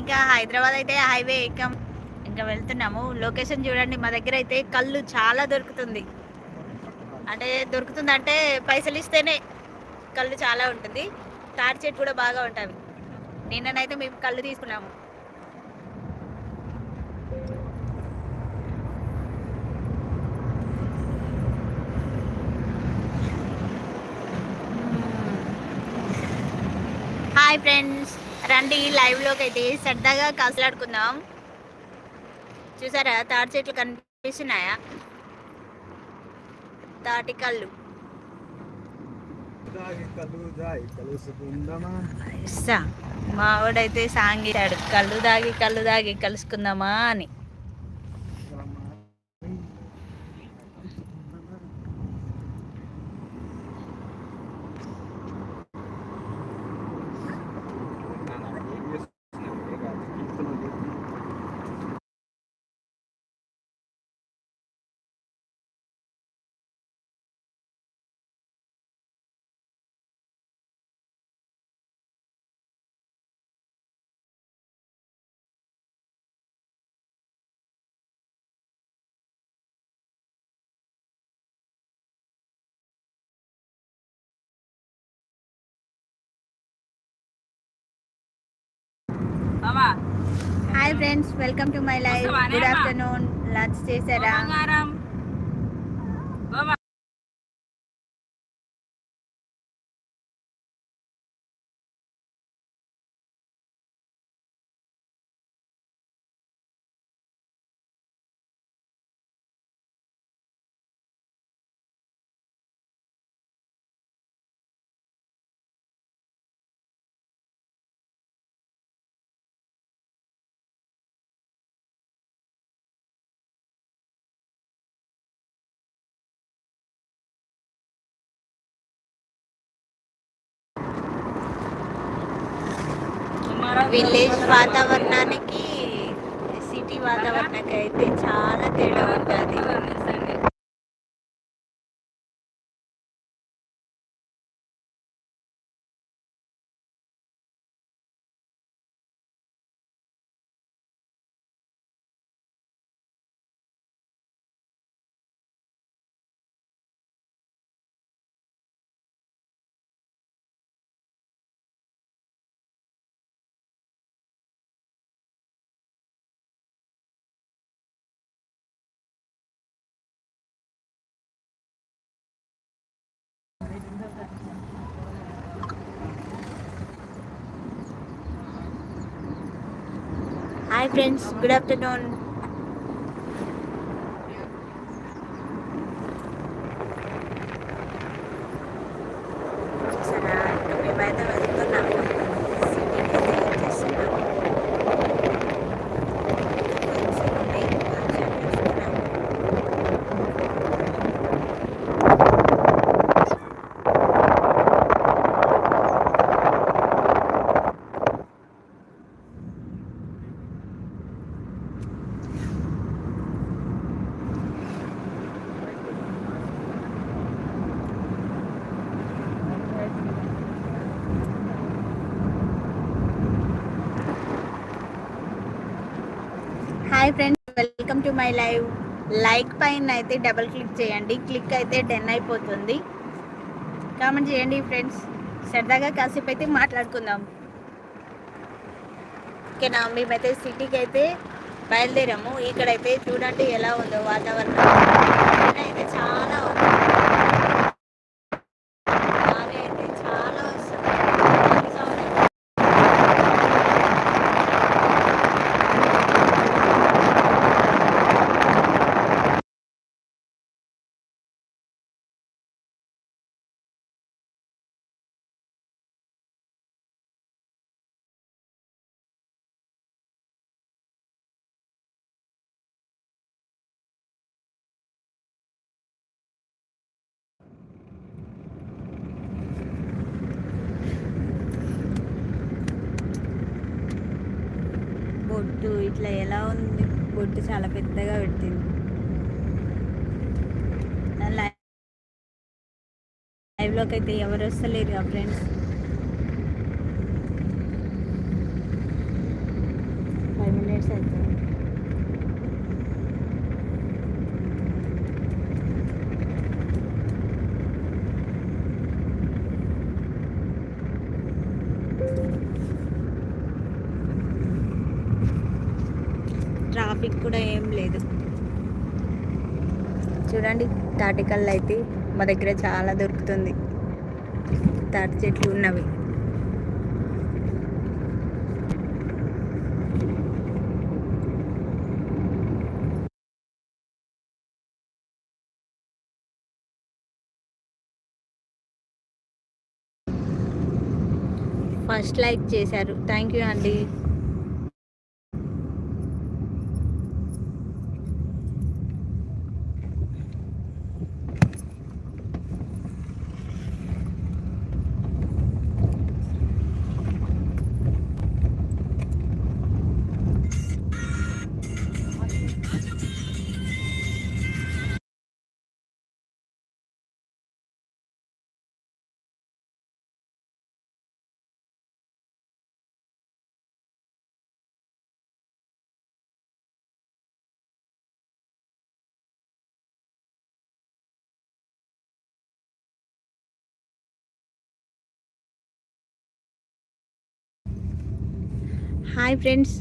ఇంకా హైదరాబాద్ అయితే హైవే ఎక్కాం. ఇంకా వెళ్తున్నాము. లొకేషన్ చూడండి మా దగ్గర అయితే కళ్ళు చాలా దొరుకుతుంది. అంటే దొరుకుతుంది అంటే పైసలు ఇస్తేనే కళ్ళు చాలా ఉంటుంది. తాటి చెట్టు కూడా బాగా ఉంటుంది. నిన్ననైతే మేము కళ్ళు తీసుకున్నాము. Hi friends. రండి లైవ్లోకి అయితే సరదాగా కాసలాడుకుందాం. చూసారా తాటి చెట్లు కనిపిస్తున్నాయా? తాటి కళ్ళు. ఇస్సా మావాడైతే సాంగ్ కళ్ళు దాగి కళ్ళు దాగి కలుసుకుందామా అని. Hi friends welcome to my వస్తావా గుడ్? ఆఫ్టర్నూన్ లంచ్ చేశారా? విలేజ్ వాతావరణానికి సిటీ వాతావరణానికి అయితే చాలా తేడా ఉంటుంది. హాయ్ ఫ్రెండ్స్ గుడ్ ఆఫ్టర్నూన్ చూసారా ఇంకా మేమైతే వెళ్తున్నాము సిటీకి అయితే వచ్చేస్తున్నాము కొంచెం ఉంది, కొంచెం చూస్తున్నాము. Hi friends welcome to my live. Like పైన అయితే డబుల్ క్లిక్ చేయండి. క్లిక్ అయితే డెన్ అయిపోతుంది. కామెంట్ చేయండి ఫ్రెండ్స్. సరదాగా కాసేపు అయితే మాట్లాడుకుందాం. ఓకేనా మేమైతే సిటీకి అయితే బయలుదేరాము. ఇక్కడైతే చూడండి ఎలా ఉందో వాతావరణం. అయితే చాలా ఉంది గాలి అయితే చాలా వస్తుంది గాలి sound అయితే బొట్టు ఇట్లా ఎలా ఉంది? బొట్టు చాలా పెద్దగా పెట్టింది. నా లై- లైవ్లోకి అయితే ఎవరు వస్తలేరు ఫ్రెండ్స్. ఫైవ్ మినిట్స్ అవుతుంది ట్రాఫిక్ కూడా ఏం లేదు చూడండి తాటికల్లు అయితే మా దగ్గర చాలా దొరుకుతుంది. తాటి చెట్లు ఉన్నవి. ఫస్ట్ లైక్ చేశారు. థ్యాంక్ యూ అండి. హాయ్ ఫ్రెండ్స్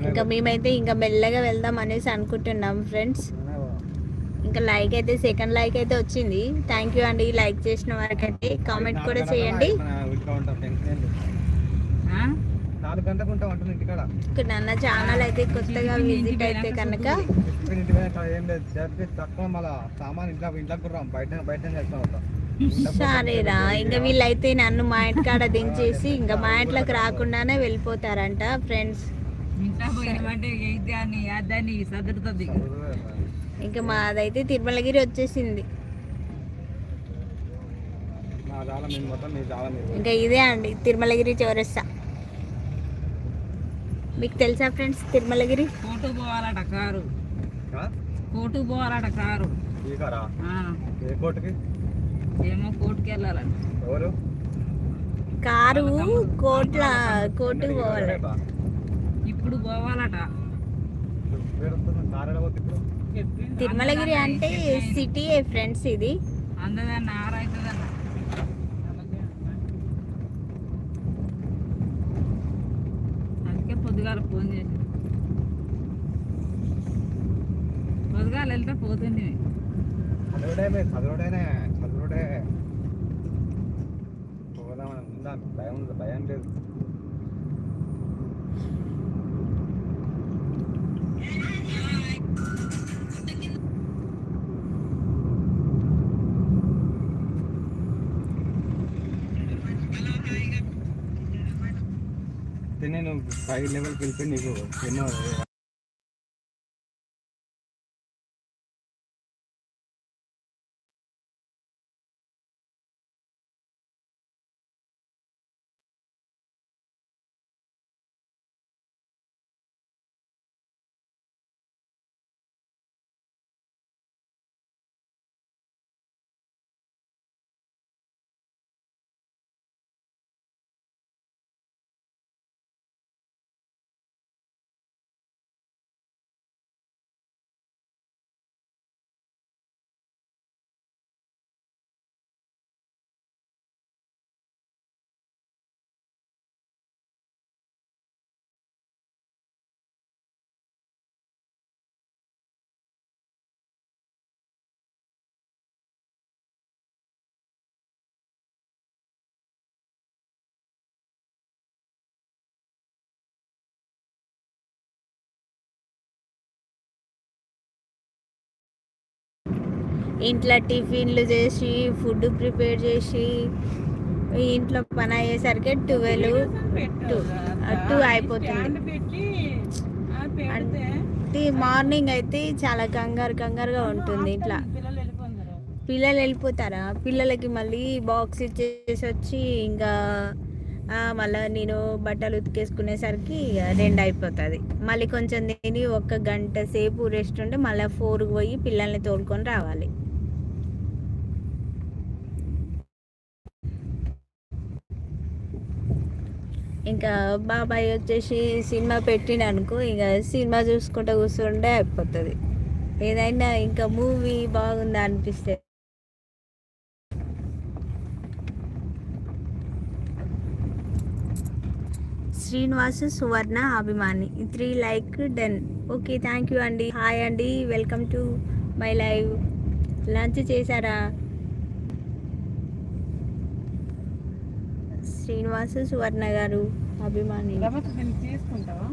ఇంకా మేమైతే ఇంకా మెల్లగా వెళ్దాం అనేసి అనుకుంటున్నాం ఫ్రెండ్స్. ఇంకా లైక్ అయితే సెకండ్ లైక్ అయితే వచ్చింది. థ్యాంక్ యూ అండి లైక్ చేసిన వారికైతే. కామెంట్ కూడా చేయండి. ఆ? నాలుగు గంటలకు ఉంటాం అంటుంది ఇంటికాడ. ఇక్కడ నన్న ఛానల్ అయితే కొత్తగా విజిట్ అయితే కనుక. సరేరా. ఇంకా వీళ్ళైతే నన్ను మా ఇంటికాడ దించేసి ఇంకా మా ఇంట్లోకి రాకుండానే వెళ్ళిపోతారంట ఫ్రెండ్స్. ఇంకా మాదైతే తిరుమలగిరి వచ్చేసింది. ఇంకా ఇదే అండి తిరుమలగిరి చౌరస్తా. మీకు తెలుసా ఫ్రెండ్స్ తిరుమలగిరి? కోటు పోవాలట కారు? కోటు పోవాలట కారు. ఏమో కోర్టుకి వెళ్ళాలంట. కారు కోట్ల కోర్టుకు పోవాలి? ఇప్పుడు పోవాలట. తిరుమలగిరి అంటే సిటీ ఫ్రెండ్స్ ఇది? అందదన్న ఆరైతుందన్న అందుకే పొద్దుగాల ఫోన్ చేసి పొద్దుగాల వెళ్తే పోతుంది. చదువుడేనే చదువుడే. పోదామని ఉందా? భయం భయం లేదు. నేను పై లెవెల్కి వెళ్ళిపోయి నీకు ఎన్నో ఇంట్లో టిఫిన్లు చేసి ఫుడ్ ప్రిపేర్ చేసి ఇంట్లో పని అయ్యేసరికి ట్వెల్వ్ టూ టూ అయిపోతుంది. అంటే మార్నింగ్ అయితే చాలా కంగారు కంగారుగా ఉంటుంది ఇట్లా. పిల్లలు వెళ్ళిపోతారు పిల్లలు వెళ్ళిపోతారా? పిల్లలకి మళ్ళీ బాక్స్ ఇచ్చేసి వచ్చి ఇంకా మళ్ళా నేను బట్టలు ఉతికేసుకునేసరికి రెండు అయిపోతుంది. మళ్ళీ కొంచెం తిని ఒక గంట సేపు రెస్ట్ ఉంటే మళ్ళీ ఫోర్కి పోయి పిల్లల్ని తోలుకొని రావాలి. ఇంకా బాబాయ్ వచ్చేసి సినిమా పెట్టిన అనుకో ఇక సినిమా చూసుకుంటూ కూర్చుంటే అయిపోతుంది. ఏదైనా ఇంకా మూవీ బాగుందా అనిపిస్తే. శ్రీనివాస్ సువర్ణ అభిమాని. Three like den. Okay thank you అండి. హాయ్ అండి. Welcome to my live. Lunch చేశారా? శ్రీనివాస సువర్ణ గారు అభిమాని. చేసుకుంటావా తీసుకుంటావా?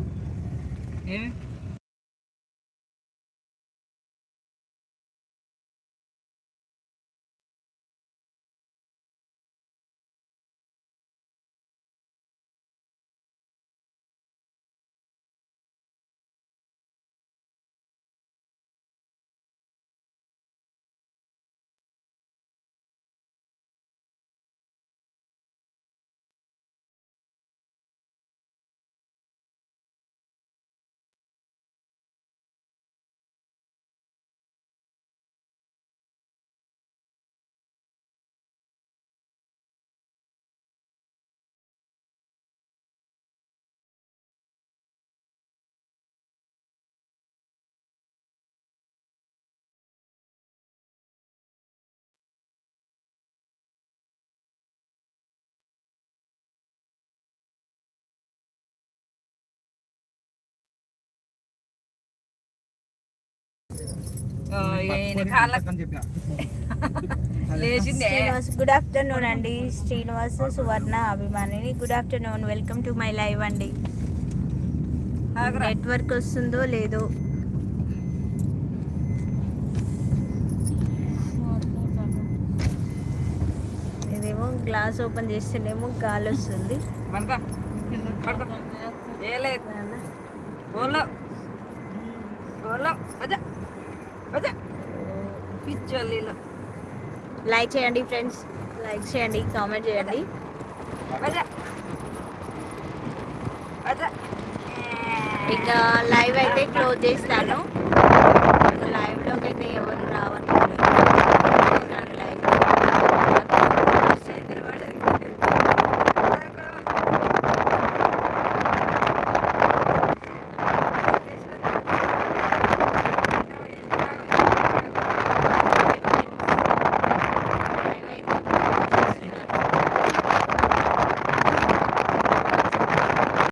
గుడ్ ఆఫ్టర్నూన్ అండి. శ్రీనివాస్ సువర్ణ అభిమానిని good afternoon welcome to my live అండి. నెట్వర్క్ వస్తుందో లేదో. ఇదేమో గ్లాస్ ఓపెన్ చేస్తేనేమో గాలి వస్తుంది. ఏ లేదు. బోలో బోలో అదే లైక్ చేయండి ఫ్రెండ్స్ లైక్ చేయండి కామెంట్ చేయండి. ఇంకా లైవ్ అయితే క్లోజ్ చేస్తాను.